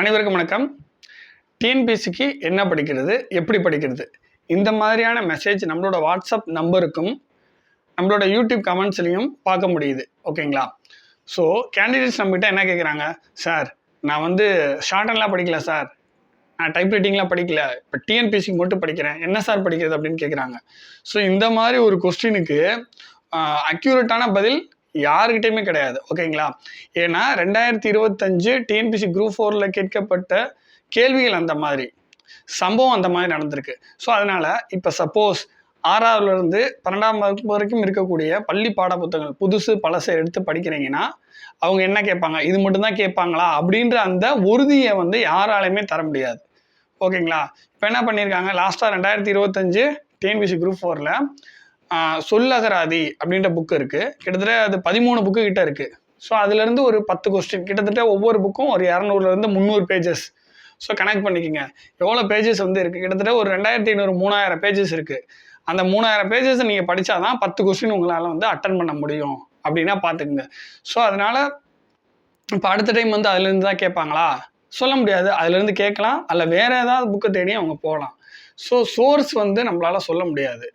அனைவருக்கும் வணக்கம். டிஎன்பிஎஸ்சிக்கு என்ன படிக்கிறது எப்படி படிக்கிறது? இந்த மாதிரியான மெசேஜ் நம்மளோட வாட்ஸ்அப் நம்பருக்கும் நம்மளோட யூடியூப் கமெண்ட்ஸ்லையும் பார்க்க முடியுது. ஓகேங்களா ஸோ கேண்டிடேட்ஸ் நம்மகிட்ட என்ன கேட்குறாங்க சார் நான் வந்து ஷார்டன்லாம் படிக்கல சார் நான் டைப் ரைட்டிங்லாம் படிக்கல. இப்போ டிஎன்பிசிக்கு மட்டும் படிக்கிறேன். என்ன சார் படிக்கிறது? அப்படின்னு கேட்குறாங்க ஸோ இந்த மாதிரி ஒரு கொஸ்டினுக்கு அக்யூரேட்டான பதில் யாருக்கிட்டையுமே கிடையாது ஓகேங்களா? ஏன்னா ரெண்டாயிரத்தி இருபத்தஞ்சு டிஎன்பிசி குரூப் ஃபோரில் கேட்கப்பட்ட கேள்விகள் அந்த மாதிரி சம்பவம் அந்த மாதிரி நடந்திருக்கு. ஸோ அதனால் இப்போ சப்போஸ் ஆறாவதுலேருந்து பன்னெண்டாம் வகுப்பு வரைக்கும் இருக்கக்கூடிய பள்ளி பாட புத்தகங்கள் புதுசு பழசை எடுத்து படிக்கிறீங்கன்னா அவங்க என்ன கேட்பாங்க? இது மட்டும்தான் கேட்பாங்களா? அப்படின்ற அந்த உறுதியை வந்து யாராலையுமே தர முடியாது ஓகேங்களா? இப்போ என்ன பண்ணியிருக்காங்க? லாஸ்ட்டாக ரெண்டாயிரத்தி இருபத்தஞ்சு டிஎன்பிசி குரூப் ஃபோரில் சொல்லகராதி அப்படின்ற புக்கு இருக்குது கிட்டத்தட்ட அது பதிமூணு புக்கு கிட்ட இருக்குது ஸோ அதுலேருந்து ஒரு பத்து கொஸ்டின் கிட்டத்தட்ட ஒவ்வொரு புக்கும் ஒரு இரநூறுலேருந்து முந்நூறு பேஜஸ் ஸோ கனெக்ட் பண்ணிக்கோங்க. எவ்வளோ பேஜஸ் வந்து இருக்குது கிட்டத்தட்ட ஒரு ரெண்டாயிரத்தி ஐநூறு மூணாயிரம் பேஜஸ் இருக்குது அந்த மூணாயிரம் பேஜஸ் நீங்கள் படித்தா தான் பத்து கொஸ்டின் உங்களால் வந்து அட்டன் பண்ண முடியும் அப்படின்னா பார்த்துக்குங்க ஸோ அதனால் இப்போ அடுத்த டைம் வந்து அதுலேருந்து தான் கேட்பாங்களா? சொல்ல முடியாது. அதுலேருந்து கேட்கலாம். அல்ல வேறு ஏதாவது புக்கை தேடி அவங்க போகலாம். ஸோ சோர்ஸ் வந்து நம்மளால் சொல்ல முடியாது.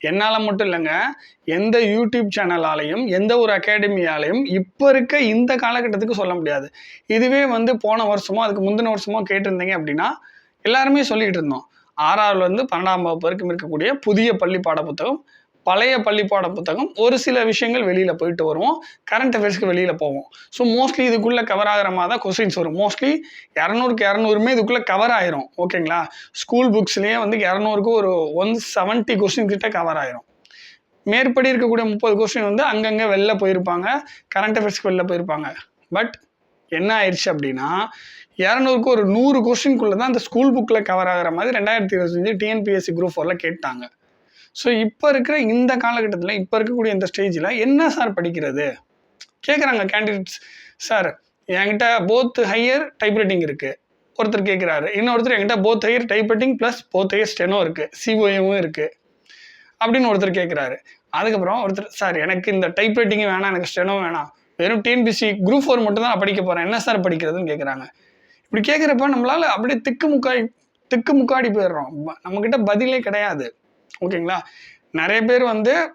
என்னால் மட்டும் இல்லைங்க எந்த யூடியூப் சேனலாலையும் எந்த ஒரு அகாடமியாலையும் இப்போ இருக்க இந்த காலகட்டத்துக்கு சொல்ல முடியாது. இதுவே வந்து போன வருஷமோ அதுக்கு முந்தின வருஷமோ கேட்டிருந்தீங்க அப்படின்னா எல்லாருமே சொல்லிக்கிட்டு இருந்தோம். ஆறாவதுலேருந்து பன்னெண்டாம் வகுப்பு வரைக்கும் இருக்கக்கூடிய புதிய பள்ளி பாட புத்தகம் பழைய பள்ளி பாட புத்தகம் ஒரு சில விஷயங்கள் வெளியில் போயிட்டு வருவோம். கரண்ட் அஃபேர்ஸ்க்கு வெளியில் போவோம். ஸோ மோஸ்ட்லி இதுக்குள்ளே கவர் ஆகிற மாதிரி தான் கொஸ்டின்ஸ் வரும். மோஸ்ட்லி இரநூறுக்கு இரநூறுமே இதுக்குள்ளே கவர் ஆயிரும். ஓகேங்களா ஸ்கூல் புக்ஸ்லேயே வந்து இரநூறுக்கு ஒரு ஒன் செவன்ட்டி கொஸ்டின் கிட்ட கவர் ஆயிரும். மேற்படி இருக்கக்கூடிய முப்பது கொஸ்டின் வந்து அங்கங்கே வெளில போயிருப்பாங்க. கரண்ட் அஃபேர்ஸ்க்கு வெளில போயிருப்பாங்க. பட் என்ன ஆயிடுச்சு அப்படின்னா இரநூறுக்கு ஒரு நூறு கொஸ்டின்குள்ளே தான் அந்த ஸ்கூல் புக்கில் கவர் ஆகிற மாதிரி ரெண்டாயிரத்தி இருபத்தஞ்சு டிஎன்பிஎஸ்சி குரூப் ஃபோரில் கேட்டாங்க. ஸோ இப்போ இருக்கிற இந்த காலகட்டத்தில் இப்போ இருக்கக்கூடிய இந்த ஸ்டேஜில் என்ன சார் படிக்கிறது? கேட்குறாங்க கேண்டிடேட்ஸ் சார் என்கிட்ட போத் ஹையர் டைப்ரைட்டிங் இருக்குது ஒருத்தர் கேட்குறாரு இன்னொருத்தர் என்கிட்ட both higher typewriting plus both higher steno இருக்குது சிஓஏவும் இருக்குது அப்படின்னு ஒருத்தர் கேட்குறாரு அதுக்கப்புறம் ஒருத்தர் சார் எனக்கு இந்த டைப்ரைட்டிங்கும் வேணாம் எனக்கு ஸ்டெனோ வேணாம். வெறும் டிஎன்பிசி குரூப் ஃபோர் மட்டும் தான் நான் படிக்க போகிறேன் என்ன சார் படிக்கிறதுன்னு கேட்குறாங்க இப்படி கேட்குறப்ப நம்மளால் அப்படியே திக்கு முக்காடி திக்கு முக்காடி போயிடுறோம். நம்மக்கிட்ட பதிலே கிடையாது. ஓகேங்களா? நிறைய பேர் வந்து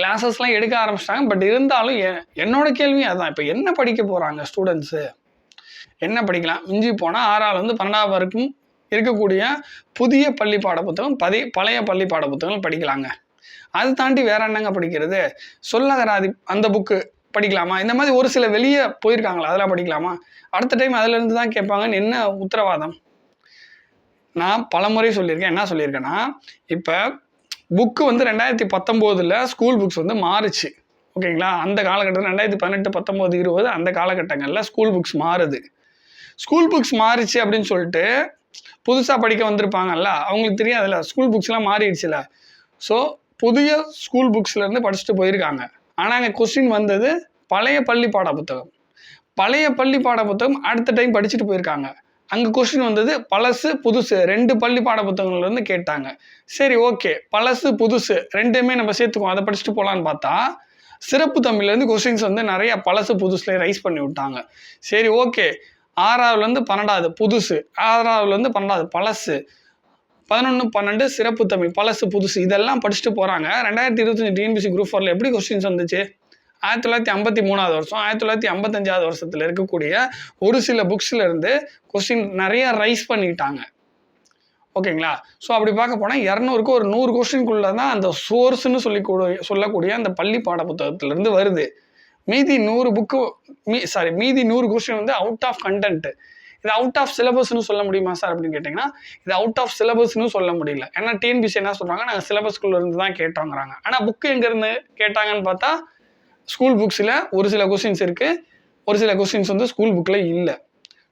கிளாஸஸ்லாம் எடுக்க ஆரம்பிச்சிட்டாங்க. பட் இருந்தாலும் எ- என்னோட கேள்வி அதான். இப்போ என்ன படிக்க போகிறாங்க ஸ்டூடெண்ட்ஸு என்ன படிக்கலாம்? மிஞ்சி போனால் ஆறாவது வந்து பன்னெண்டாவது வரைக்கும் இருக்கக்கூடிய புதிய பள்ளி பாட புத்தகம் பதி பழைய பள்ளி பாட புத்தகங்கள் படிக்கலாங்க. அது தாண்டி வேற என்னங்க படிக்கிறது? சொல்லகராதி அந்த புக்கு படிக்கலாமா? இந்த மாதிரி ஒரு சில வெளியே போயிருக்காங்களா? அதெல்லாம் படிக்கலாமா? அடுத்த டைம் அதுலேருந்து தான் கேட்பாங்கன்னு என்ன உத்தரவாதம்? நான் பலமுறை சொல்லியிருக்கேன். என்ன சொல்லியிருக்கேன்னா இப்போ புக்கு வந்து ரெண்டாயிரத்தி பத்தொம்போதில் ஸ்கூல் புக்ஸ் வந்து மாறுச்சு. ஓகேங்களா? அந்த காலகட்டத்தில் ரெண்டாயிரத்தி பதினெட்டு பத்தொம்போது இருபது அந்த காலகட்டங்களில் ஸ்கூல் புக்ஸ் மாறுது. ஸ்கூல் புக்ஸ் மாறிச்சு அப்படின்னு சொல்லிட்டு புதுசாக படிக்க வந்திருப்பாங்கல்ல அவங்களுக்கு தெரியாதுல்ல ஸ்கூல் புக்ஸ்லாம் மாறிடுச்சுல ஸோ புதிய ஸ்கூல் புக்ஸ்லேருந்து படிச்சுட்டு போயிருக்காங்க. ஆனால் அங்கே கொஸ்டின் வந்தது பழைய பள்ளி பாட புத்தகம் பழைய பள்ளி பாட புத்தகம் அடுத்த டைம் படிச்சுட்டு போயிருக்காங்க. அங்கே கொஸ்டின் வந்தது பழசு புதுசு. ரெண்டு பள்ளி பாட புத்தகங்கள்லேருந்து கேட்டாங்க. சரி ஓகே பழசு புதுசு ரெண்டுமே நம்ம சேர்த்துக்குவோம். அதை படிச்சுட்டு போகலான்னு பார்த்தா சிறப்பு தமிழ்லேருந்து கொஸ்டின்ஸ் வந்து நிறைய பழசு புதுசுல ரைஸ் பண்ணி விட்டாங்க. சரி ஓகே ஆறாவதுலேருந்து பன்னெண்டாவது புதுசு. ஆறாவதுலேருந்து பன்னெண்டாவது பழசு. பதினொன்று பன்னெண்டு சிறப்பு தமிழ் பழசு புதுசு. இதெல்லாம் படிச்சுட்டு போகிறாங்க ரெண்டாயிரத்தி இருபத்தஞ்சி டிஎன்பிசி குரூப் ஃபோரில் எப்படி கொஸ்டின்ஸ் வந்துச்சு? ஆயிரத்தி தொள்ளாயிரத்தி ஐம்பத்தி மூணாவது வருஷம் ஆயிரத்தி தொள்ளாயிரத்தி ஐம்பத்தஞ்சாவது வருஷத்தில் இருக்கக்கூடிய ஒரு சில புக்ஸ்லேருந்து கொஸ்டின் நிறைய ரைஸ் பண்ணிட்டாங்க. ஓகேங்களா? ஸோ அப்படி பார்க்க போனால் இரநூறுக்கு ஒரு நூறு கொஸ்டின்குள்ளே தான் அந்த சோர்ஸ்னு சொல்லி சொல்லக்கூடிய அந்த பள்ளி பாட புத்தகத்திலேருந்து வருது. மீதி நூறு புக்கு மீ சாரி மீதி நூறு கொஸ்டின் வந்து அவுட் ஆஃப் கண்டென்ட்டு இது அவுட் ஆஃப் சிலபஸ்னு சொல்ல முடியுமா சார் அப்படின்னு கேட்டிங்கன்னா இது அவுட் ஆஃப் சிலபஸ்னு சொல்ல முடியல. ஏன்னா டிஎன்பிசி என்ன சொல்கிறாங்க நாங்கள் சிலபஸ்குள்ளே இருந்து தான் கேட்டோங்கிறாங்க. ஆனால் புக்கு எங்கேருந்து கேட்டாங்கன்னு பார்த்தா ஸ்கூல் புக்ஸில் ஒரு சில கொஸ்டின்ஸ் இருக்குது ஒரு சில கொஸ்டின்ஸ் வந்து ஸ்கூல் புக்கில் இல்லை.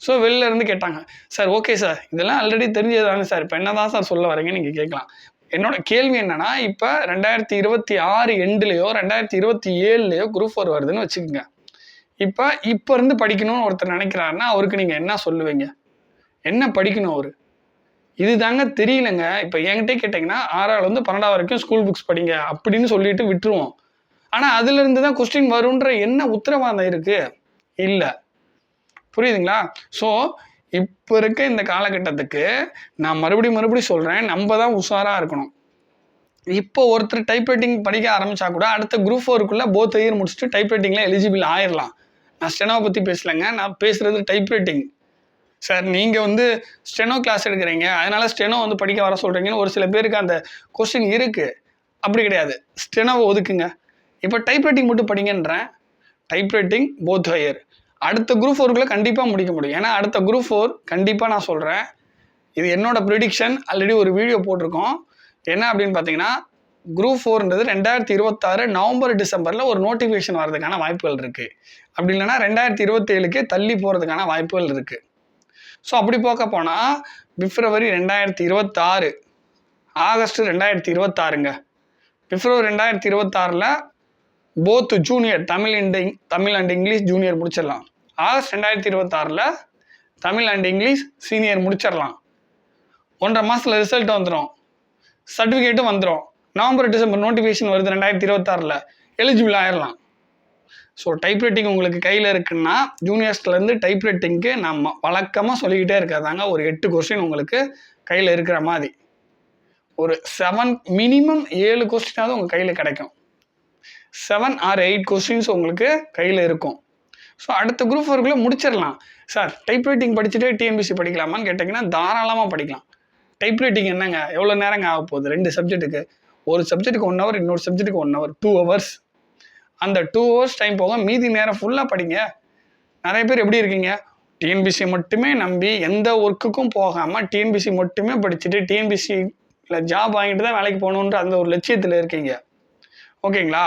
ஸோ வெளில இருந்து கேட்டாங்க. சார் ஓகே சார் இதெல்லாம் ஆல்ரெடி தெரிஞ்சது தானே சார் இப்போ என்ன தான் சார் சொல்ல வரீங்க நீங்கள் கேட்கலாம். என்னோட கேள்வி என்னன்னா இப்போ ரெண்டாயிரத்தி இருபத்தி ஆறு எண்டுலேயோ ரெண்டாயிரத்தி இருபத்தி ஏழுலையோ குரூப் ஃபோர் வருதுன்னு வச்சுக்கோங்க. இப்போ இப்போ இருந்து படிக்கணும்னு ஒருத்தர் நினைக்கிறாருன்னா அவருக்கு நீங்கள் என்ன சொல்லுவீங்க? என்ன படிக்கணும் அவர்? இது தாங்க தெரியலங்க. இப்போ என்கிட்டே கேட்டிங்கன்னா ஆறாவது வந்து பன்னெண்டாவது வரைக்கும் ஸ்கூல் புக்ஸ் படிங்க அப்படின்னு சொல்லிட்டு விட்டுருவோம். ஆனால் அதுலேருந்து தான் கொஸ்டின் வரும்ன்ற என்ன உத்தரவாதம் இருக்குது இல்லை. புரியுதுங்களா? ஸோ இப்போ இருக்க இந்த காலகட்டத்துக்கு நான் மறுபடியும் மறுபடியும் சொல்கிறேன் நம்ம தான் உஷாராக இருக்கணும். இப்போ ஒருத்தர் டைப்ரைட்டிங் படிக்க ஆரம்பிச்சா கூட அடுத்த குரூப் ஃபோருக்குள்ளே போத் இயர் முடிச்சுட்டு டைப்ரைட்டிங்கில் எலிஜிபிள் ஆயிடலாம் நான் ஸ்டெனோவை பற்றி பேசலைங்க. நான் பேசுகிறது டைப்ரைட்டிங் சார் நீங்கள் வந்து ஸ்டெனோ கிளாஸ் எடுக்கிறீங்க. அதனால் ஸ்டெனோ வந்து படிக்க வர சொல்கிறீங்கன்னு ஒரு சில பேருக்கு அந்த கொஸ்டின் இருக்குது அப்படி கிடையாது. ஸ்டெனோவை ஒதுக்குங்க. இப்போ டைப்ரைட்டிங் மட்டும் படிங்கன்றேன். டைப்ரைட்டிங் போத் ஹையர் அடுத்த குரூப் ஃபோருக்குள்ளே கண்டிப்பாக முடிக்க முடியும். ஏன்னா அடுத்த குரூப் ஃபோர் கண்டிப்பாக நான் சொல்கிறேன் இது என்னோட ப்ரிடிக்ஷன் ஆல்ரெடி ஒரு வீடியோ போட்டிருக்கோம். என்ன அப்படின்னு பார்த்தீங்கன்னா குரூப் ஃபோர்ன்றது ரெண்டாயிரத்தி இருபத்தாறு நவம்பர் டிசம்பரில் ஒரு நோட்டிஃபிகேஷன் வரதுக்கான வாய்ப்புகள் இருக்குது அப்படி இல்லைன்னா ரெண்டாயிரத்தி இருபத்தேழுக்கே தள்ளி போகிறதுக்கான வாய்ப்புகள் இருக்குது ஸோ அப்படி பார்க்க போனால் பிப்ரவரி ரெண்டாயிரத்தி இருபத்தாறு ஆகஸ்ட் ரெண்டாயிரத்தி இருபத்தாறுங்க. பிப்ரவரி ரெண்டாயிரத்தி இருபத்தாறில் both junior Tamil and Tamil and English junior முடிச்சிடலாம். ஆகஸ்ட் ரெண்டாயிரத்தி இருபத்தாறில் தமிழ் அண்ட் இங்கிலீஷ் சீனியர் முடிச்சிடலாம். ஒன்றரை மாதத்தில் ரிசல்ட் வந்துடும் சர்டிஃபிகேட்டும் வந்துடும் நவம்பர் டிசம்பர் நோட்டிஃபிகேஷன் வருது ரெண்டாயிரத்தி இருபத்தாறில். எலிஜிபிள் ஆயிடலாம் ஸோ டைப்ரைட்டிங் உங்களுக்கு கையில் இருக்குன்னா ஜூனியர்ஸ்லேருந்து டைப்ரைட்டிங்க்கு நம்ம வழக்கமாக சொல்லிக்கிட்டே இருக்காதாங்க. ஒரு எட்டு கொஸ்டின் உங்களுக்கு கையில் இருக்கிற மாதிரி. ஒரு செவன் மினிமம் ஏழு கொஸ்டினாவது உங்கள் கையில் கிடைக்கும். செவன் ஆர் எயிட் கொஸ்டின்ஸ் உங்களுக்கு கையில் இருக்கும். ஸோ அடுத்த குரூப் ஃபோருக்குள்ளே முடிச்சிடலாம். சார் டைப்ரைட்டிங் படிச்சுட்டே டிஎன்பிசி படிக்கலாமான்னு கேட்டிங்கன்னா தாராளமாக படிக்கலாம். டைப்ரைட்டிங் என்னங்க? எவ்வளோ நேரங்க ஆக போகுது? ரெண்டு சப்ஜெக்ட்டுக்கு ஒரு சப்ஜெக்ட்டுக்கு ஒன் ஹவர் இன்னொரு சப்ஜெக்ட்டுக்கு ஒன் ஹவர் டூ ஹவர்ஸ் அந்த டூ ஹவர்ஸ் டைம் போக மீதி நேரம் ஃபுல்லாக படிங்க. நிறைய பேர் எப்படி இருக்கீங்க? டிஎன்பிசி மட்டுமே நம்பி எந்த ஒர்க்குக்கும் போகாமல் டிஎன்பிசி மட்டுமே படிச்சுட்டு டிஎன்பிசியில் ஜாப் வாங்கிட்டு தான் வேலைக்கு போகணுன்ற அந்த ஒரு லட்சியத்தில் இருக்கீங்க. ஓகேங்களா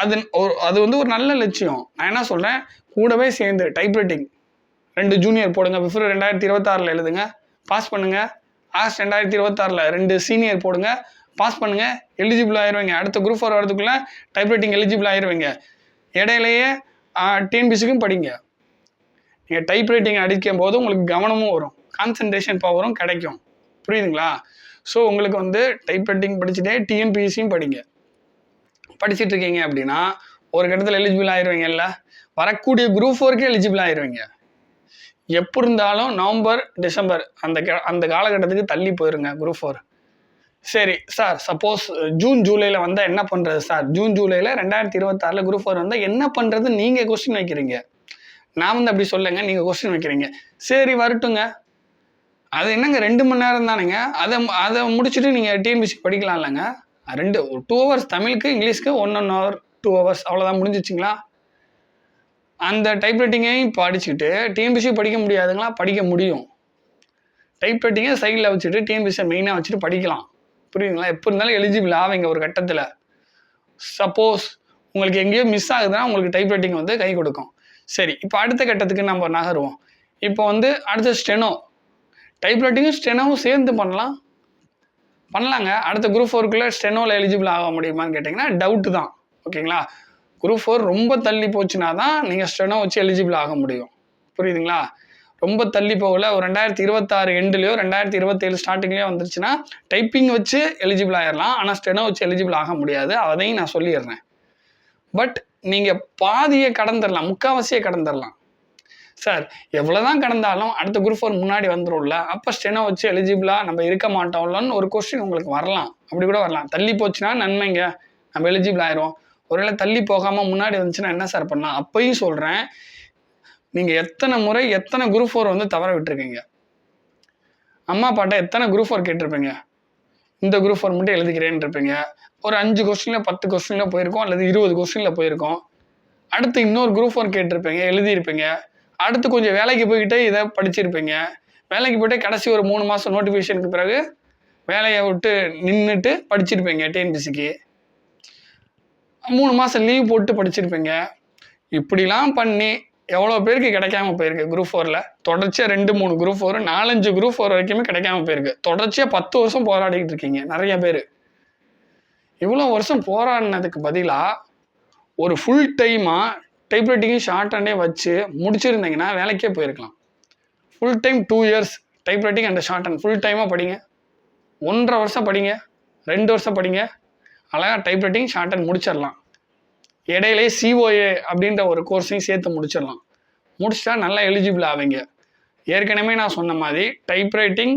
அது ஒரு அது வந்து ஒரு நல்ல லட்சியம். நான் என்ன சொல்கிறேன் கூடவே சேர்ந்து டைப்ரைட்டிங் ரெண்டு ஜூனியர் போடுங்க. பிப்ரவரி ரெண்டாயிரத்தி இருபத்தாறில் எழுதுங்க. பாஸ் பண்ணுங்கள் ஆகஸ்ட் ரெண்டாயிரத்தி இருபத்தாறில் ரெண்டு சீனியர் போடுங்க. பாஸ் பண்ணுங்க. எலிஜிபிள் ஆயிடுவீங்க அடுத்த குரூப் ஃபோர் வரதுக்குள்ளே டைப்ரைட்டிங் எலிஜிபிள் ஆயிடுவீங்க இடையிலேயே டிஎன்பிசிக்கும் படிங்க. நீங்கள் டைப்ரைட்டிங் அடிக்கும் போது உங்களுக்கு கவனமும் வரும். கான்சன்ட்ரேஷன் பவரும் கிடைக்கும். புரியுதுங்களா? ஸோ உங்களுக்கு வந்து டைப்ரைட்டிங் படிச்சுட்டே டிஎன்பிசியும் படிங்க. படிச்சுட்டு இருக்கீங்க அப்படின்னா ஒரு கட்டத்தில் எலிஜிபிள் ஆயிடுவீங்கல்ல வரக்கூடிய குரூப் ஃபோருக்கே எலிஜிபிள் ஆயிடுவீங்க எப்படி இருந்தாலும் நவம்பர் டிசம்பர் அந்த க- அந்த காலகட்டத்துக்கு தள்ளி போயிருங்க குரூப் ஃபோர் சரி சார் சப்போஸ் ஜூன் ஜூலையில் வந்தால் என்ன பண்ணுறது சார் ஜூன் ஜூலையில் ரெண்டாயிரத்தி இருபத்தாறில் குரூப் ஃபோர் வந்தால் என்ன பண்ணுறது நீங்கள் கொஸ்டின் வைக்கிறீங்க. நான் வந்து அப்படி சொல்லுங்க நீங்கள் கொஸ்டின் வைக்கிறீங்க. சரி வரட்டுங்க. அது என்னங்க ரெண்டு மணி நேரம் தானுங்க அதை அதை முடிச்சுட்டு நீங்கள் டிஎன்பிசி படிக்கலாம் இல்லைங்க ரெண்டு ஒரு டூ ஹவர்ஸ் தமிழுக்கு இங்கிலீஷ்க்கு one one hour two hours அவ்வளோதான் முடிஞ்சிச்சிங்களா அந்த டைப்ரைட்டிங்கையும் படிச்சுட்டு டிஎன்பிசி படிக்க முடியாதுங்களா? படிக்க முடியும். டைப்ரைட்டிங்கை சைடில் வச்சுட்டு டிஎன்பிசியை மெயினாக வச்சுட்டு படிக்கலாம். புரியுதுங்களா? எப்போ இருந்தாலும் எலிஜிபிள் ஆவீங்க ஒரு கட்டத்தில். சப்போஸ் உங்களுக்கு எங்கேயோ மிஸ் ஆகுதுன்னா உங்களுக்கு டைப்ரைட்டிங் வந்து கை கொடுக்கும். சரி இப்போ அடுத்த கட்டத்துக்கு நம்ம நகருவோம். இப்போ வந்து அடுத்த ஸ்டெனோ. டைப்ரைட்டிங்கும் ஸ்டெனோவும் சேர்ந்து பண்ணலாம். பண்ணலாங்க. அடுத்த குரூப் ஃபோருக்குள்ளே ஸ்டெனோவில் எலிஜிபிள் ஆக முடியுமான்னு கேட்டிங்கன்னா டவுட்டு தான். ஓகேங்களா குரூப் ஃபோர் ரொம்ப தள்ளி போச்சுன்னா தான் நீங்கள் ஸ்டெனோ வச்சு எலிஜிபிள் ஆக முடியும். புரியுதுங்களா? ரொம்ப தள்ளி போகல. ஒரு ரெண்டாயிரத்தி இருபத்தாறு எண்டுலையோ ரெண்டாயிரத்தி இருபத்தேழு ஸ்டார்டிங்லேயோ வந்துருச்சுன்னா டைப்பிங் வச்சு எலிஜிபிள் ஆயிடலாம் ஆனால் ஸ்டெனோ வச்சு எலிஜிபிள் ஆக முடியாது. அதையும் நான் சொல்லிடுறேன். பட் நீங்கள் பாதியை கடந்துடலாம் முக்கால்வாசியை கடந்துடலாம் சார் எவ்வளோதான் கடந்தாலும் அடுத்த குரூப் ஃபோர் முன்னாடி வந்துரும்ல அப்போ ஸ்டெனோ வச்சு எலிஜிபிளாக நம்ம இருக்க மாட்டோம்லன்னு ஒரு கொஸ்டின் உங்களுக்கு வரலாம். அப்படி கூட வரலாம். தள்ளி போச்சுன்னா நன்மைங்க. நம்ம எலிஜிபிள் ஆயிரும் ஒருவேளை தள்ளி போகாமல் முன்னாடி வந்துச்சுன்னா என்ன சார் பண்ணலாம்? அப்பயும் சொல்கிறேன் நீங்கள் எத்தனை முறை எத்தனை குரூப் ஃபோர் வந்து தவற விட்டுருக்கீங்க? அம்மா அப்பாட்ட எத்தனை குரூப் ஃபோர் கேட்டிருப்பீங்க? இந்த குரூப் ஃபோர் மட்டும் எழுதிக்கிறேன்னு இருப்பீங்க ஒரு அஞ்சு கொஸ்டினில் பத்து கொஸ்டினில் போயிருக்கோம். அல்லது இருபது கொஸ்டினில் போயிருக்கோம். அடுத்து இன்னொரு குரூப் ஃபோர் கேட்டிருப்பீங்க எழுதியிருப்பீங்க. அடுத்து கொஞ்சம் வேலைக்கு போய்கிட்டே இதை படிச்சிருப்பீங்க. வேலைக்கு போய்ட்டு கடைசி ஒரு மூணு மாதம் நோட்டிஃபிகேஷனுக்கு பிறகு வேலையை விட்டு நின்றுட்டு படிச்சிருப்பீங்க டிஎன்பிசிக்கு மூணு மாதம் லீவ் போட்டு படிச்சிருப்பீங்க. இப்படிலாம் பண்ணி எவ்வளோ பேருக்கு கிடைக்காம போயிருக்கு குரூப் ஃபோரில் தொடர்ச்சியாக ரெண்டு மூணு குரூப் ஃபோர் நாலஞ்சு குரூப் ஃபோர் வரைக்குமே கிடைக்காம போயிருக்கு. தொடர்ச்சியாக பத்து வருஷம் போராடிக்கிட்டு இருக்கீங்க நிறைய பேர். இவ்வளோ வருஷம் போராடினதுக்கு பதிலாக ஒரு ஃபுல் டைமாக டைப்ரைட்டிங்கும் ஷார்ட் ஹேண்டே வச்சு முடிச்சிருந்தீங்கன்னா வேலைக்கே போயிருக்கலாம். Full time two years typewriting and shorthand full டைமாக படிங்க. ஒன்றரை வருஷம் படிங்க. ரெண்டு வருஷம் படிங்க. அழகாக டைப்ரைட்டிங் ஷார்ட் ஹேண்ட் முடிச்சிடலாம். இடையிலே சிஓஏ அப்படின்ற ஒரு கோர்ஸையும் சேர்த்து முடிச்சிடலாம். முடிச்சிட்டா நல்லா எலிஜிபிள் ஆவீங்க. ஏற்கனவே நான் சொன்ன மாதிரி டைப்ரைட்டிங்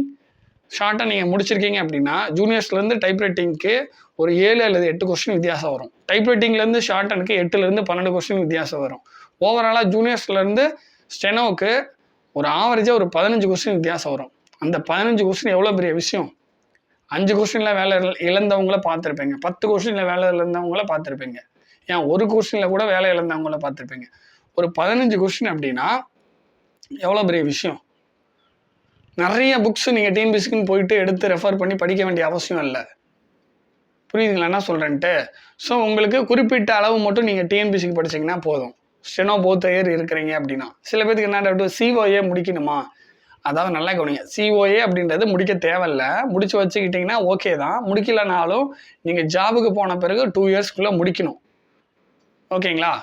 ஷார்ட்டாக நீங்கள் முடிச்சிருக்கீங்க அப்படின்னா ஜூனியர்ஸ்லேருந்து டைப்ரைட்டிங்க்கு ஒரு ஏழு அல்லது எட்டு கொஸ்டின் வித்தியாசம் வரும். டைப்ரைட்டிங்லேருந்து ஷார்ட்டனுக்கு எட்டுலேருந்து பன்னெண்டு கொஸ்டின் வித்தியாசம் வரும். ஓவராலாக ஜூனியர்ஸ்லேருந்து ஸ்டெனோவுக்கு ஒரு ஆவரேஜாக ஒரு பதினஞ்சு கொஸ்டின் வித்தியாசம் வரும். அந்த பதினஞ்சு கொஸ்டின் எவ்வளோ பெரிய விஷயம்? அஞ்சு கொஸ்டினில் வேலை இழந்தவங்கள பார்த்துருப்பீங்க. பத்து கொஸ்டினில் வேலை இழந்தவங்கள பார்த்துருப்பீங்க. ஏன் ஒரு கொஸ்டினில் கூட வேலை இழந்தவங்கள பார்த்துருப்பீங்க. ஒரு பதினஞ்சு கொஸ்டின் அப்படின்னா எவ்வளோ பெரிய விஷயம்? நிறைய புக்ஸ் நீங்கள் டிஎன்பிசிக்குன்னு போயிட்டு எடுத்து ரெஃபர் பண்ணி படிக்க வேண்டிய அவசியம் இல்லை. புரியுதுங்களா? என்ன சொல்கிறேன்ட்டு ஸோ உங்களுக்கு குறிப்பிட்ட அளவு மட்டும் நீங்கள் டிஎன்பிசிக்கு படிச்சிங்கன்னா போதும். ஸ்டெனோ போத் இயர் இருக்கிறீங்க அப்படின்னா. சில பேருக்கு என்ன டவுட் சிஓஏ முடிக்கணுமா? அதாவது நல்லா கவனிங்க. சிஓஏ அப்படின்றது முடிக்க தேவையில்ல. முடிச்சு வச்சுக்கிட்டிங்கன்னா ஓகே தான். முடிக்கலனாலும் நீங்கள் ஜாபுக்கு போன பிறகு டூ இயர்ஸ்க்குள்ளே முடிக்கணும். ஓகேங்களா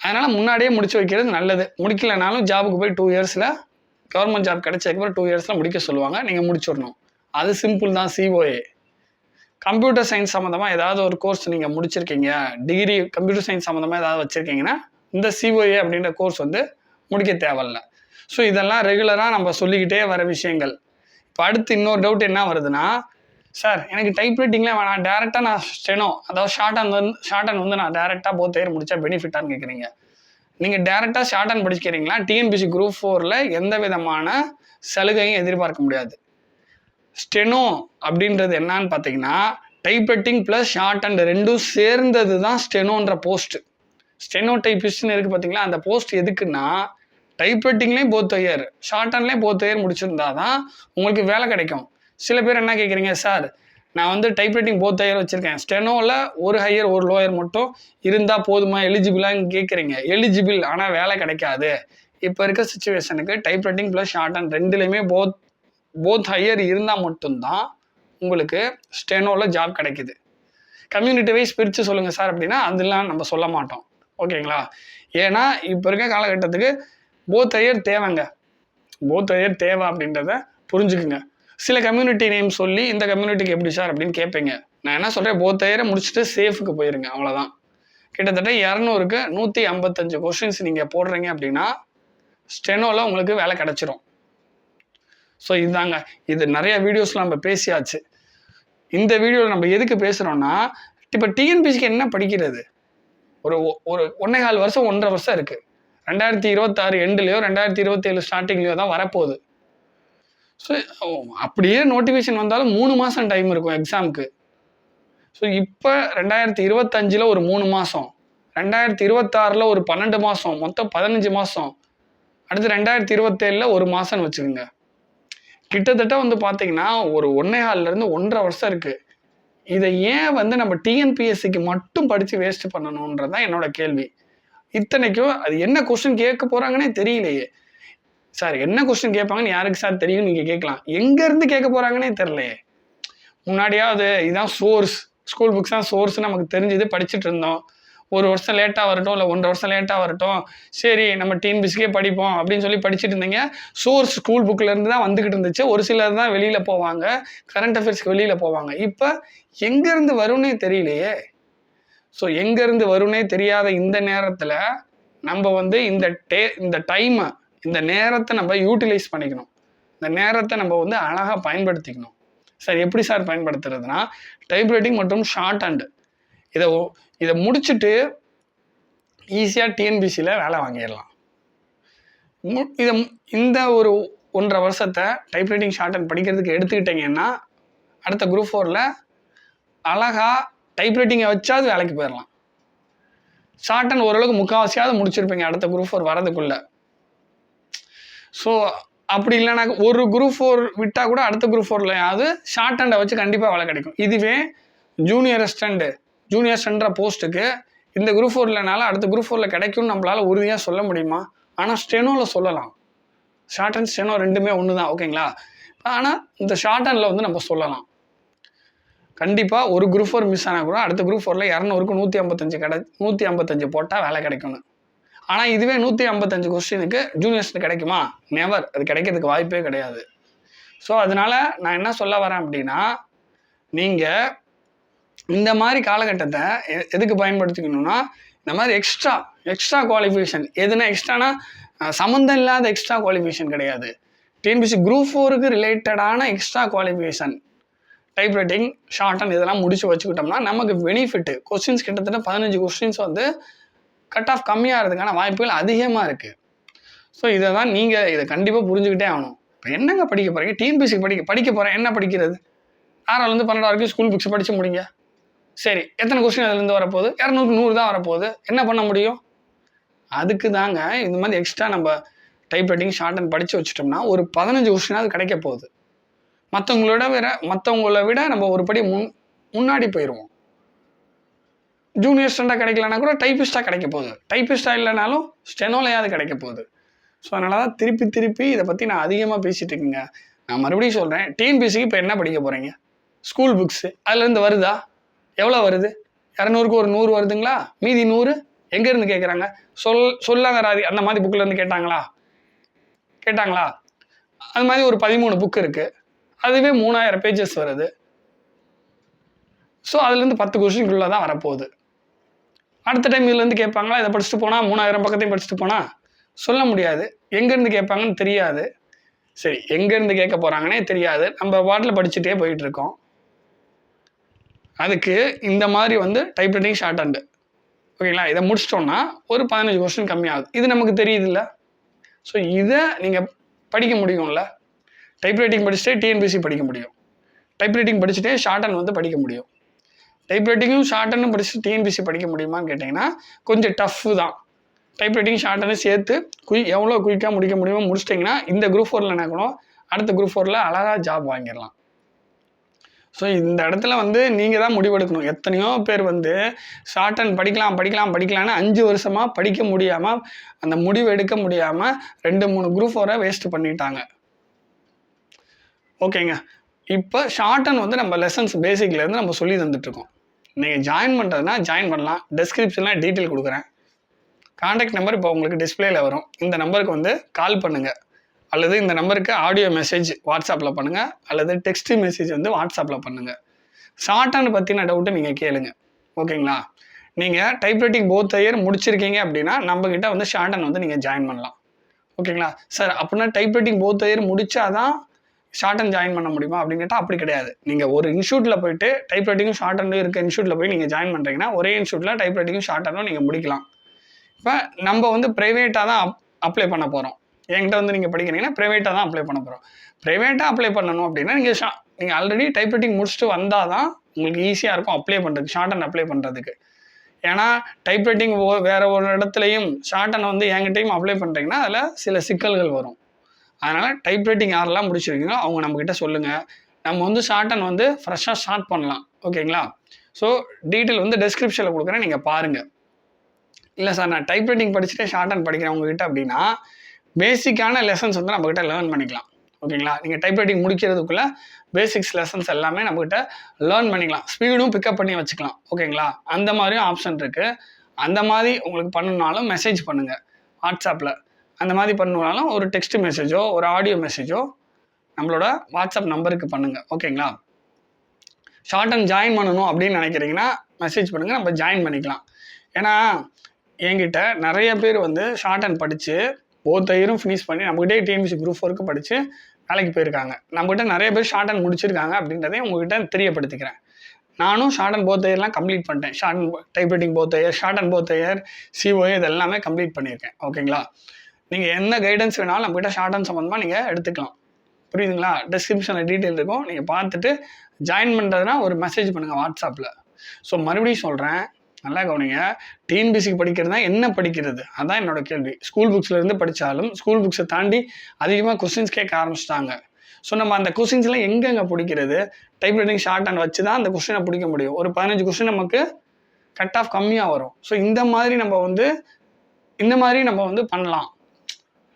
அதனால் முன்னாடியே முடிச்சு வைக்கிறது நல்லது. முடிக்கலனாலும் ஜாபுக்கு போய் டூ இயர்ஸில் கவர்மெண்ட் ஜாப் கிடைச்சதுக்கப்புறம் டூ இயர்ஸில் முடிக்க சொல்லுவாங்க. நீங்கள் முடிச்சிடணும். அது சிம்பிள் தான் சிஓஏ கம்ப்யூட்டர் சயின்ஸ் சம்மந்தமாக ஏதாவது ஒரு கோர்ஸ் நீங்கள் முடிச்சிருக்கீங்க. டிகிரி கம்ப்யூட்டர் சயின்ஸ் சம்மந்தமாக ஏதாவது வச்சுருக்கீங்கன்னா இந்த சிஓஏ அப்படின்ற கோர்ஸ் வந்து முடிக்க தேவையில்ல. ஸோ இதெல்லாம் ரெகுலராக நம்ம சொல்லிக்கிட்டே வர விஷயங்கள். இப்போ அடுத்து இன்னொரு டவுட் என்ன வருதுன்னா சார் எனக்கு டைப் ரைட்டிங்லாம் வேணாம். டேரெக்டாக நான் ஸ்டெனோ அதாவது ஷார்ட் அண்ட் வந்து ஷார்ட் அண்ட் வந்து நான் டேரெக்டாக போத் இயர் முடித்தா பெனிஃபிட்டான்னு கேட்குறீங்க நீங்கள் டேரெக்டாக ஷார்ட் அண்ட் டிஎன்பிசி குரூப் ஃபோரில் எந்த விதமான சலுகையும் எதிர்பார்க்க முடியாது. ஸ்டெனோ அப்படின்றது என்னன்னு பார்த்தீங்கன்னா டைப்ரைட்டிங் ப்ளஸ் ஷார்ட் அண்ட் ரெண்டும் சேர்ந்தது தான் ஸ்டெனோன்ற போஸ்ட் ஸ்டெனோ டைப்பிஸ்ட்னு இருக்குது பார்த்தீங்களா அந்த போஸ்ட் எதுக்குன்னா டைப்ரைட்டிங்லேயும் போத் ஒயர் ஷார்ட் ஹேண்ட்லேயும் போத் ஒயர் முடிச்சிருந்தா தான் உங்களுக்கு வேலை கிடைக்கும். சில பேர் என்ன கேட்குறீங்க சார் நான் வந்து டைப்ரைட்டிங் போத் ஹையர் வச்சுருக்கேன். ஸ்டெனோவில் ஒரு ஹையர் ஒரு லோயர் மட்டும் இருந்தால் போதுமா? எலிஜிபிளான்னு கேட்குறீங்க எலிஜிபிள் ஆனால் வேலை கிடைக்காது. இப்போ இருக்க சுச்சுவேஷனுக்கு டைப்ரைட்டிங் ப்ளஸ் ஷார்ட் ஹேண்ட் ரெண்டுலேயுமே போத் போத் ஹையர் இருந்தால் மட்டும்தான் உங்களுக்கு ஸ்டெனோவில் ஜாப் கிடைக்குது. கம்யூனிட்டி வைஸ் பிரித்து சொல்லுங்கள் சார் அப்படின்னா அதெல்லாம் நம்ம சொல்ல மாட்டோம். ஓகேங்களா ஏன்னா இப்போ இருக்க காலகட்டத்துக்கு போத் ஹையர் தேவைங்க. போத் ஹையர் தேவை அப்படின்றத புரிஞ்சுக்குங்க. சில கம்யூனிட்டி நேம் சொல்லி இந்த கம்யூனிட்டிக்கு எப்படி சார் அப்படின்னு கேட்பீங்க நான் என்ன சொல்கிறேன் போத்தாயிரம் முடிச்சுட்டு சேஃபுக்கு போயிருங்க அவ்வளோதான் கிட்டத்தட்ட இரநூறுக்கு நூற்றி ஐம்பத்தஞ்சு கொஷின்ஸ் நீங்கள் போடுறீங்க அப்படின்னா ஸ்டெனோவில் உங்களுக்கு வேலை கிடச்சிரும். ஸோ இதுதாங்க இது நிறைய வீடியோஸில் நம்ம பேசியாச்சு. இந்த வீடியோவில் நம்ம எதுக்கு பேசுகிறோன்னா இப்போ டிஎன்பிசிக்கு என்ன படிக்கிறது? ஒரு ஒ- ஒரு ஒன்றே கால் வருஷம் ஒன்றரை வருஷம் இருக்குது ரெண்டாயிரத்தி இருபத்தாறு எண்டுலேயோ ரெண்டாயிரத்தி இருபத்தேழு ஸ்டார்டிங்லேயோ தான் வரப்போகுது. ஸோ அப்படியே நோட்டிஃபிகேஷன் வந்தாலும் மூணு மாதம் டைம் இருக்கும் எக்ஸாமுக்கு ஸோ இப்போ ரெண்டாயிரத்தி இருபத்தஞ்சில் ஒரு மூணு மாதம் ரெண்டாயிரத்தி இருபத்தாறில் ஒரு பன்னெண்டு மாதம் மொத்தம் பதினஞ்சு மாதம் அடுத்து ரெண்டாயிரத்தி இருபத்தேழில் ஒரு மாதம்னு வச்சுக்கோங்க. கிட்டத்தட்ட வந்து பார்த்தீங்கன்னா ஒரு ஒன்றே இருந்து ஒன்றரை வருஷம் இருக்குது இதை ஏன் வந்து நம்ம டிஎன்பிஎஸ்சிக்கு மட்டும் படித்து வேஸ்ட் பண்ணணுன்றது தான் என்னோட கேள்வி. இத்தனைக்கும் அது என்ன கொஸ்டின் கேட்க போகிறாங்கன்னே தெரியலையே. சார் என்ன கொஸ்டின் கேட்பாங்கன்னு யாருக்கு சார் தெரியும் நீங்கள் கேட்கலாம். எங்கேருந்து கேட்க போகிறாங்கன்னே தெரிலையே முன்னாடியாவது இதுதான் சோர்ஸ் ஸ்கூல் புக்ஸ் தான் சோர்ஸ் நமக்கு தெரிஞ்சது படிச்சுட்டு இருந்தோம். ஒரு வருஷம் லேட்டாக வரட்டும் இல்லை ஒன்றரை வருஷம் லேட்டாக வரட்டும். சரி நம்ம டிஎன்பிசிக்கே படிப்போம் அப்படின்னு சொல்லி படிச்சுட்டு இருந்தீங்க. சோர்ஸ் ஸ்கூல் புக்கிலேருந்து தான் வந்துக்கிட்டு இருந்துச்சு. ஒரு சிலர் தான் வெளியில் போவாங்க. கரண்ட் அஃபேர்ஸ்க்கு வெளியில் போவாங்க. இப்போ எங்கேருந்து வரும்னே தெரியலையே. ஸோ எங்கேருந்து வரும்னே தெரியாத இந்த நேரத்தில் நம்ம வந்து இந்த டே இந்த டைமை இந்த நேரத்தை நம்ம யூட்டிலைஸ் பண்ணிக்கணும். இந்த நேரத்தை நம்ம வந்து அழகாக பயன்படுத்திக்கணும். சார் எப்படி சார் பயன்படுத்துறதுனா டைப்ரைட்டிங் மற்றும் ஷார்ட் ஹேண்டு இதை ஒ- இதை முடிச்சுட்டு ஈஸியாக டிஎன்பிசியில் வேலை வாங்கிடலாம். மு இதை இந்த ஒரு ஒன்றரை வருஷத்தை டைப்ரைட்டிங் ஷார்ட் ஹேண்ட் படிக்கிறதுக்கு எடுத்துக்கிட்டீங்கன்னா அடுத்த குரூப் ஃபோரில் அழகாக டைப்ரைட்டிங்கை வச்சாவது வேலைக்கு போயிடலாம். ஷார்ட் ஹேண்ட் ஓரளவுக்கு முக்கால்வாசியாவது முடிச்சிருப்பீங்க அடுத்த குரூப் ஃபோர் வரதுக்குள்ளே ஸோ அப்படி இல்லைனா ஒரு குரூப் ஃபோர் விட்டால் கூட அடுத்த குரூப் ஃபோர்லையாவது ஷார்ட் ஹேண்டை வச்சு கண்டிப்பாக வேலை கிடைக்கும். இதுவே ஜூனியர் அசிஸ்டண்ட் ஜூனியர் அசிஸ்டன்ற போஸ்ட்டுக்கு இந்த குரூப் ஃபோர் இல்லைனால அடுத்த குரூப் ஃபோரில் கிடைக்கும்னு நம்மளால் உறுதியாக சொல்ல முடியுமா? ஆனால் ஸ்டெனோவில் சொல்லலாம். ஷார்ட் அண்ட் ஸ்டெனோ ரெண்டுமே ஒன்று தான் ஓகேங்களா ஆனால் இந்த ஷார்ட் ஹேண்டில் வந்து நம்ம சொல்லலாம். கண்டிப்பாக ஒரு குரூப் ஃபோர் மிஸ் ஆனால் கூட அடுத்த குரூப் ஃபோரில் இரநூறுக்கு நூற்றி ஐம்பத்தஞ்சு கிடை நூற்றி ஐம்பத்தஞ்சு போட்டால் வேலை கிடைக்கணும் ஆனால் இதுவே நூற்றி ஐம்பத்தஞ்சு கொஸ்டினுக்கு ஜூனியர்ஸ்க்கு கிடைக்குமா? நெவர் அது கிடைக்கிறதுக்கு வாய்ப்பே கிடையாது. ஸோ அதனால நான் என்ன சொல்ல வரேன் அப்படின்னா நீங்கள் இந்த மாதிரி காலகட்டத்தை எ- எதுக்கு பயன்படுத்திக்கணும்னா இந்த மாதிரி எக்ஸ்ட்ரா எக்ஸ்ட்ரா குவாலிஃபிகேஷன் எதுனா எக்ஸ்ட்ரானா சம்மந்தம் இல்லாத எக்ஸ்ட்ரா குவாலிஃபிகேஷன் கிடையாது. டிஎன்பிசி குரூப் ஃபோருக்கு ரிலேட்டடான extra qualification typewriting shorthand இதெல்லாம் முடிச்சு வச்சுக்கிட்டோம்னா நமக்கு பெனிஃபிட்டு கொஸ்டின்ஸ் கிட்டத்தட்ட பதினஞ்சு கொஸ்டின்ஸ் வந்து கட் ஆஃப் கம்மியாகிறதுக்கான வாய்ப்புகள் அதிகமாக இருக்குது ஸோ இதை தான் நீங்கள் இதை கண்டிப்பாக புரிஞ்சுக்கிட்டே ஆகணும். இப்போ என்னங்க படிக்க போகிறீங்க டிஎன்பிசி படிக்க படிக்க போகிறேன் என்ன படிக்கிறது? ஆறாலேருந்து பன்னெண்டு வரைக்கும் ஸ்கூல் புக்ஸ் படித்து முடிங்க. சரி எத்தனை கொஸ்டின் அதுலேருந்து வரப்போகுது? இரநூறு நூறு தான் வரப்போகுது. என்ன பண்ண முடியும்? அதுக்கு தாங்க இந்த மாதிரி எக்ஸ்ட்ரா நம்ம டைப் ரைட்டிங் ஷார்ட் அண்ட் படித்து வச்சிட்டோம்னா ஒரு பதினஞ்சு கொஸ்டினாவது கிடைக்க போகுது. மற்றவங்களோட விட மற்றவங்கள விட நம்ம ஒரு படி முன் முன்னாடி போயிடுவோம் ஜூனியர் ஸ்டண்டாக கிடைக்கலனா கூட டைப்பிஸ்ட்டாக கிடைக்க போகுது. டைப்பிஸ்ட்டாக இல்லைனாலும் ஸ்டெனோலையாவது கிடைக்க போகுது. ஸோ அதனால தான் திருப்பி திருப்பி இதை பற்றி நான் அதிகமாக பேசிகிட்டு இருக்கேங்க. நான் மறுபடியும் சொல்கிறேன் டிஎன்பிசிக்கு இப்போ என்ன படிக்க போகிறீங்க ஸ்கூல் புக்ஸு அதுலேருந்து வருதா? எவ்வளோ வருது? இரநூறுக்கு ஒரு நூறு வருதுங்களா? மீதி நூறு? எங்கேருந்து கேட்குறாங்க சொல் சொல்லாத ராதி அந்த மாதிரி புக்கில் இருந்து கேட்டாங்களா? கேட்டாங்களா? அது மாதிரி ஒரு பதிமூணு புக் இருக்குது அதுவே மூணாயிரம் பேஜஸ் வருது. ஸோ அதுலேருந்து பத்து கொஸ்டின்குள்ளே தான் வரப்போகுது. அடுத்த டைம் இதுலேருந்து கேட்பாங்களா? இதை படிச்சுட்டு போனால் மூணாயிரம் பக்கத்தையும் படிச்சுட்டு போனால் சொல்ல முடியாது. எங்கேருந்து கேட்பாங்கன்னு தெரியாது. சரி எங்கேருந்து கேட்க போகிறாங்கன்னே தெரியாது. நம்ம பாட்டில் படிச்சுட்டே போயிட்டுருக்கோம் அதுக்கு இந்த மாதிரி வந்து டைப் ரைட்டிங் ஷார்ட் ஹேண்டு ஓகேங்களா? இதை முடிச்சிட்டோம்னா ஒரு பதினஞ்சு கொஸ்டின் கம்மியாகுது. இது நமக்கு தெரியுதுல்ல. ஸோ இதை நீங்கள் படிக்க முடியும்ல. டைப் ரைட்டிங் படிச்சுட்டே டிஎன்பிசி படிக்க முடியும். டைப் ரைட்டிங் படிச்சுட்டே ஷார்ட் ஹேண்ட் வந்து படிக்க முடியும். டைப் ரைட்டிங்கும் படிச்சு படிச்சுட்டு டிஎன்பிசி படிக்க முடியுமான்னு கேட்டிங்கன்னா கொஞ்சம் டஃப்பு தான். டைப் ரைட்டிங் சேர்த்து குயி எவ்வளோ குயிக்காக முடிக்க முடியுமோ முடிச்சிட்டிங்கன்னா இந்த குரூப் ஃபோரில் என்ன கூட அடுத்த குரூப் ஃபோரில் அழகாக ஜாப் வாங்கிடலாம். ஸோ இந்த இடத்துல வந்து நீங்கள் தான் முடிவெடுக்கணும். எத்தனையோ பேர் வந்து ஷார்ட் அண்ட் படிக்கலாம் படிக்கலாம் படிக்கலான்னு அஞ்சு வருஷமாக படிக்க முடியாமல் அந்த முடிவு எடுக்க முடியாமல் ரெண்டு மூணு குரூப் வர வேஸ்ட் பண்ணிட்டாங்க. ஓகேங்க இப்போ ஷார்ட் அண்ட் வந்து நம்ம லெசன்ஸ் பேசிக்லேருந்து நம்ம சொல்லி தந்துட்டுருக்கோம் நீங்கள் ஜாயின் பண்ணுறதுனா ஜாயின் பண்ணலாம். டிஸ்கிரிப்ஷனில் டீட்டெயில் கொடுக்குறேன். காண்டாக்ட் நம்பர் இப்போ உங்களுக்கு டிஸ்பிளேல வரும். இந்த நம்பருக்கு வந்து கால் பண்ணுங்கள் அல்லது இந்த நம்பருக்கு ஆடியோ மெசேஜ் வாட்ஸ்அப்பில் பண்ணுங்கள் அல்லது டெக்ஸ்ட் மெசேஜ் வந்து வாட்ஸ்அப்பில் பண்ணுங்கள் ஷார்ட் பற்றின டவுட்டு நீங்கள் கேளுங்க. ஓகேங்களா? நீங்கள் டைப்ரைட்டிங் போத் இயர் முடிச்சிருக்கீங்க அப்படின்னா நம்மக்கிட்ட வந்து ஷார்ட் வந்து நீங்கள் ஜாயின் பண்ணலாம். ஓகேங்களா? சார் அப்படின்னா டைப்ரைட்டிங் போத் இயர் முடித்தாதான் ஷார்ட் அண்ட் ஜாயின் பண்ண முடியுமா? அப்படின்னு கேட்டால் அப்படி கிடையாது. நீங்கள் ஒரு இன்ஸ்டியூட்டில் போயிட்டு டைப் ரைட்டிங்கும் ஷார்ட் இருக்க இன்ஸ்டியூட்டில் போய் நீங்கள் ஜாயின் பண்ணுறீங்கன்னா ஒரே இன்ஸ்டியூட்டில் டைப் ரைட்டிங்கும் ஷார்ட் நீங்கள் முடிக்கலாம். இப்போ நம்ம வந்து ப்ரைவேட்டாக தான் அப் அப்ளை பண்ண போகிறோம் என்கிட்ட வந்து நீங்கள் படிக்கிறீங்கன்னா ப்ரைவேட்டாக தான் அப்ளை பண்ண போகிறோம் ப்ரைவேட்டாக அப்ளை பண்ணணும் அப்படின்னா நீங்கள் ஷா நீங்கள் ஆல்ரெடி டைப் ரைட்டிங் முடிச்சுட்டு வந்தால் தான் உங்களுக்கு ஈஸியாக இருக்கும் அப்ளை பண்ணுறதுக்கு ஷார்ட் அண்ட் அப்ளை பண்ணுறதுக்கு ஏன்னா டைப் ரைட்டிங் வேறு ஒரு இடத்துலையும் ஷார்ட் அண்ட் வந்து என்கிட்டையும் அப்ளை பண்ணுறீங்கன்னா அதில் சில சிக்கல்கள் வரும். அதனால் டைப் ரைட்டிங் யாரெல்லாம் முடிச்சிருக்கீங்களோ அவங்க நம்மக்கிட்ட சொல்லுங்கள் நம்ம வந்து ஷார்டன் வந்து ஃப்ரெஷ்ஷாக ஸ்டார்ட் பண்ணலாம். ஓகேங்களா? ஸோ டீட்டெயில் வந்து டெஸ்கிரிப்ஷனில் கொடுக்குறேன் நீங்கள் பாருங்கள் இல்லை சார் நான் டைப் ரைட்டிங் படிச்சுட்டு ஷார்ட் அண்ட் படிக்கிறேன் உங்ககிட்ட அப்படின்னா பேசிக்கான லெசன்ஸ் வந்து நம்மக்கிட்ட லேர்ன் பண்ணிக்கலாம். ஓகேங்களா? நீங்கள் டைப் ரைட்டிங் முடிக்கிறதுக்குள்ளே பேசிக்ஸ் லெசன்ஸ் எல்லாமே நம்மக்கிட்ட லேர்ன் பண்ணிக்கலாம். ஸ்பீடும் பிக்கப் பண்ணி வச்சுக்கலாம். ஓகேங்களா? அந்த மாதிரியும் ஆப்ஷன் இருக்குது அந்த மாதிரி உங்களுக்கு பண்ணணுனாலும் மெசேஜ் பண்ணுங்கள் வாட்ஸ்அப்பில் அந்த மாதிரி பண்ணணுனாலும் ஒரு டெக்ஸ்ட் மெசேஜோ ஒரு ஆடியோ மெசேஜோ நம்மளோட வாட்ஸ்அப் நம்பருக்கு பண்ணுங்கள் ஓகேங்களா ஷார்ட் அண்ட் ஜாயின் பண்ணணும் அப்படின்னு நினைக்கிறீங்கன்னா மெசேஜ் பண்ணுங்கள் நம்ம ஜாயின் பண்ணிக்கலாம். ஏன்னா என்கிட்ட நிறைய பேர் வந்து ஷார்ட் அண்ட் படித்து போத் இயரும் ஃபினிஷ் பண்ணி நம்மகிட்டே டிஎம்சி குரூப் ஃபோருக்கு படித்து வேலைக்கு போயிருக்காங்க. நம்மகிட்ட நிறைய பேர் ஷார்ட் அண்ட் முடிச்சிருக்காங்க அப்படின்றதையும் உங்ககிட்ட தெரியப்படுத்திக்கிறேன். நானும் ஷார்ட் அண்ட் போத் இயர்லாம் கம்ப்ளீட் பண்ணிட்டேன். Shorthand typewriting both year shorthand both year COA இது எல்லாமே கம்ப்ளீட் பண்ணியிருக்கேன். ஓகேங்களா நீங்கள் என்ன கைடன்ஸ் வேணாலும் நம்மகிட்ட ஷார்ட் அண்ட் சம்மந்தமாக நீங்கள் எடுத்துக்கலாம். புரியுதுங்களா? டிஸ்கிரிப்ஷனில் டீட்டெயில் இருக்கும். நீங்கள் பார்த்துட்டு ஜாயின் பண்ணுறதுனா ஒரு மெசேஜ் பண்ணுங்கள் வாட்ஸ்அப்பில் ஸோ மறுபடியும் சொல்கிறேன் நல்லா கவனிங்க. டிஎன்பிசிக்கு படிக்கிறதுனா என்ன படிக்கிறது? அதான் என்னோட கேள்வி. ஸ்கூல் புக்ஸ்லேருந்து படித்தாலும் ஸ்கூல் புக்ஸை தாண்டி அதிகமாக கொஸ்டின்ஸ் கேட்க ஆரம்பிச்சிட்டாங்க. ஸோ நம்ம அந்த கொஸ்டின்ஸ்லாம் எங்கெங்கே பிடிக்கிறது? டைப் ரைட்டிங் ஷார்ட் ஹேண்ட் வச்சு தான் அந்த கொஸ்டினை பிடிக்க முடியும். ஒரு பதினஞ்சு கொஸ்டின் நமக்கு கட் ஆஃப் கம்மியாக வரும். ஸோ இந்த மாதிரி நம்ம வந்து இந்த மாதிரி நம்ம வந்து பண்ணலாம்.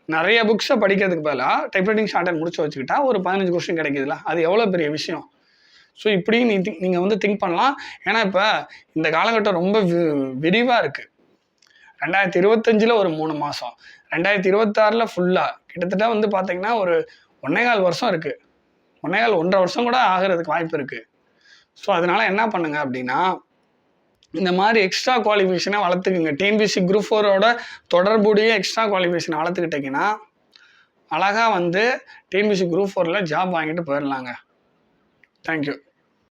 நிறைய புக்ஸை படிக்கிறதுக்கு பதிலாக டைப்ரைட்டிங் ஷார்ட் ஹேண்ட் முடிச்சு வச்சுக்கிட்டா ஒரு பதினஞ்சு கொஸ்டின் கிடைக்குதுல அது எவ்வளோ பெரிய விஷயம்? ஸோ இப்படி நீ நீங்கள் வந்து திங்க் பண்ணலாம். ஏன்னா இப்போ இந்த காலகட்டம் ரொம்ப வி விரிவாக இருக்குது ரெண்டாயிரத்தி இருபத்தஞ்சில் ஒரு மூணு மாதம் ரெண்டாயிரத்தி இருபத்தாறில் ஃபுல்லாக கிட்டத்தட்ட வந்து பார்த்தீங்கன்னா ஒரு ஒன்னேகால் வருஷம் இருக்குது ஒன்னேகால் ஒன்றரை வருஷம் கூட ஆகிறதுக்கு வாய்ப்பு இருக்குது ஸோ அதனால் என்ன பண்ணுங்கள் அப்படின்னா இந்த மாதிரி எக்ஸ்ட்ரா குவாலிஃபிகேஷனை வளர்த்துக்குங்க. டிஎன்பிசி குரூப் ஃபோரோட தொடர்புடைய எக்ஸ்ட்ரா குவாலிஃபிகேஷனை வளர்த்துக்கிட்டிங்கன்னா அழகாக வந்து டிஎன்பிசி குரூப் ஃபோரில் ஜாப் வாங்கிட்டு போயிடலாங்க தேங்க்யூ